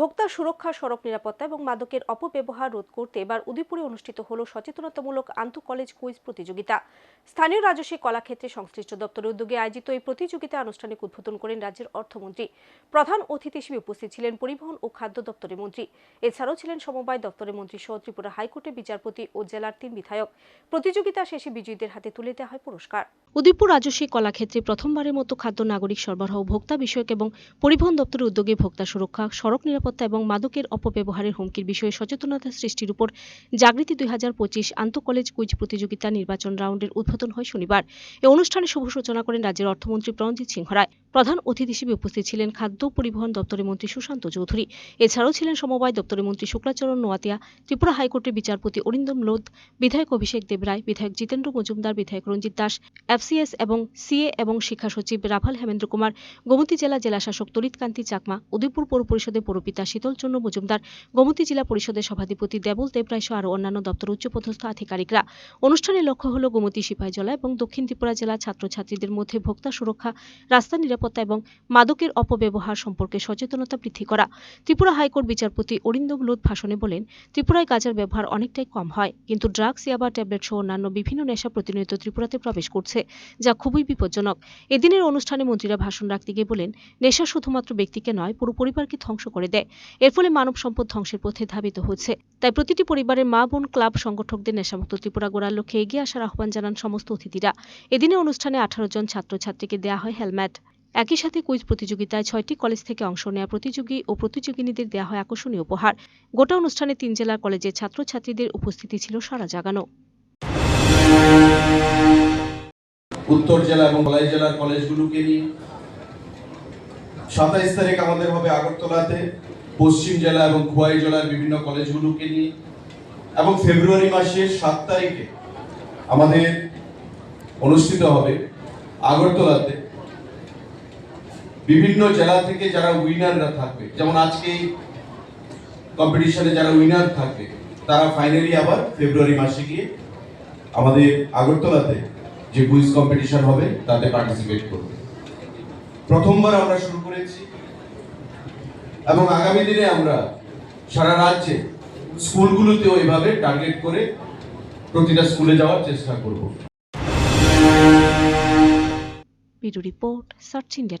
ভোক্তা সুরক্ষা, সড়ক নিরাপত্তা এবং মাদকের অপব্যবহার রোধ করতে এবার উদয়পুরে অনুষ্ঠিত হল সচেতনতামূলক আন্তঃ কলেজ কুইজ প্রতিযোগিতা। স্থানীয় রাজস্বী কলাক্ষেত্রে সংশ্লিষ্ট দপ্তরের উদ্যোগে আয়োজিত এই প্রতিযোগিতা আনুষ্ঠানিক উদ্বোধন করেন রাজ্যের অর্থমন্ত্রী। প্রধান অতিথি হিসেবে উপস্থিত ছিলেন পরিবহন ও খাদ্য দপ্তরের মন্ত্রী। এছাড়াও ছিলেন সমবায় দপ্তরের মন্ত্রী সহ ত্রিপুরা হাইকোর্টের বিচারপতি ও জেলার তিন বিধায়ক। প্রতিযোগিতা শেষে বিজয়ীদের হাতে তুলে দেওয়া হয় পুরস্কার। উদয়পুর রাজস্বী কলাক্ষেত্রে প্রথমবারের মতো খাদ্য নাগরিক সরবরাহ ভোক্তা বিষয়ক এবং পরিবহন দপ্তরের উদ্যোগে ভোক্তা সুরক্ষা, সড়ক নিরাপত্তা এবং মাদকের অপব্যবহারের হুমকির বিষয়ে সচেতনতা সৃষ্টির উপর জাগৃতি দুই হাজার পঁচিশ আন্তঃকলেজ কুইজ প্রতিযোগিতা নির্বাচন রাউন্ডের উদ্বোধন হয় শনিবার। এ অনুষ্ঠানে শুভ সূচনা করেন রাজ্যের অর্থমন্ত্রী প্রণজিৎ সিংহ রায়। প্রধান অতিথি হিসেবে উপস্থিত ছিলেন খাদ্য পরিবহন দপ্তরের মন্ত্রী সুশান্ত চৌধুরী। এছাড়াও ছিলেন সমবায় দপ্তরের মন্ত্রী শুক্লাচরণ নোয়াতিয়া, ত্রিপুরা হাইকোর্টের বিচারপতি অরিন্দম লোধ, বিধায়ক অভিষেক দেবরায় বিধায়ক জিতেন্দ্র মজুমদার, বিধায়ক রঞ্জিত দাস, এফসিএস এবং সিএ এবং শিক্ষা সচিব রাভাল হেমেন্দ্র কুমার, গোমতী জেলা জেলাশাসক তরিত কান্তি চাকমা, উদয়পুর পৌর পরিষদের পৌরপিতা শীতল চন্দ্র মজুমদার, গোমতী জেলা পরিষদের সভাধিপতি দেবল দেবরায় সহ আরও অন্যান্য দপ্তর উচ্চপদস্থ আধিকারিকরা। অনুষ্ঠানের লক্ষ্য হল গোমতী সিপাহীজলা এবং দক্ষিণ ত্রিপুরা জেলা ছাত্রছাত্রীদের মধ্যে ভোক্তা সুরক্ষা, রাস্তা নিরাপত্তা এবং মাদকের অপব্যবহার সম্পর্কে সচেতনতা বৃদ্ধি করা। ত্রিপুরা হাইকোর্ট বিচারপতি অরিন্দম লোধ ভাষণে বলেন, ত্রিপুরায় গাঁজার ব্যবহার অনেকটাই কম হয়, কিন্তু ড্রাগস, ইয়াবা, ট্যাবলেট সহ অন্যান্য বিভিন্ন নেশা প্রতিনিয়ত ত্রিপুরাতে প্রবেশ করছে, যা খুবই বিপজ্জনক। এদিনের অনুষ্ঠানে মন্ত্রীরা ভাষণ রাখতে গিয়ে বলেন, নেশা শুধুমাত্র ব্যক্তিকে নয়, পুরো পরিবারকে ধ্বংস করে দেয়। এর ফলে মানব সম্পদ ধ্বংসের পথে ধাবিত হচ্ছে। তাই প্রতিটি পরিবারের মা, বোন, ক্লাব সংগঠকদের নেশামুক্ত ত্রিপুরা গোড়ার লক্ষ্যে এগিয়ে আসার আহ্বান জানান সমস্ত অতিথিরা। এদিনের অনুষ্ঠানে আঠারো জন ছাত্রছাত্রীকে দেয়া হয় হেলমেট। একই সাথে কুইজ প্রতিযোগিতায় ছয়টি কলেজ থেকে অংশ নেওয়া প্রতিযোগী ও প্রতিযোগিনীদের দেওয়া হয় আকর্ষণীয় উপহার। গোটা অনুষ্ঠানে তিন জেলার কলেজের ছাত্রছাত্রীদের উপস্থিতি ছিল সারা জাগানো। উত্তর জেলা এবং বলাই জেলার কলেজগুলোকে নিয়ে সাতাইশ তারিখ আমাদের হবে আগরতলাতে, পশ্চিম জেলা এবং খোয়াই জেলার বিভিন্ন কলেজগুলোকে নিয়ে এবং ফেব্রুয়ারি মাসের সাত তারিখে আমাদের অনুষ্ঠিত হবে আগরতলাতে বিভিন্ন জেলা থেকে যারা উইনাররা থাকবে, যেমন আজকে কম্পিটিশনে যারা উইনার থাকবে, তারা ফাইনালি আবার ফেব্রুয়ারি মাসে গিয়ে আমাদের আগরতলাতে যে কুইজ কম্পিটিশন হবে, তাতে পার্টিসিপেট করবে। প্রথমবার আমরা শুরু করেছি এবং আগামী দিনে আমরা সারা রাজ্যে স্কুলগুলোতেও এভাবে টার্গেট করে প্রতিটা স্কুলে যাওয়ার চেষ্টা করব। Bureau report, search India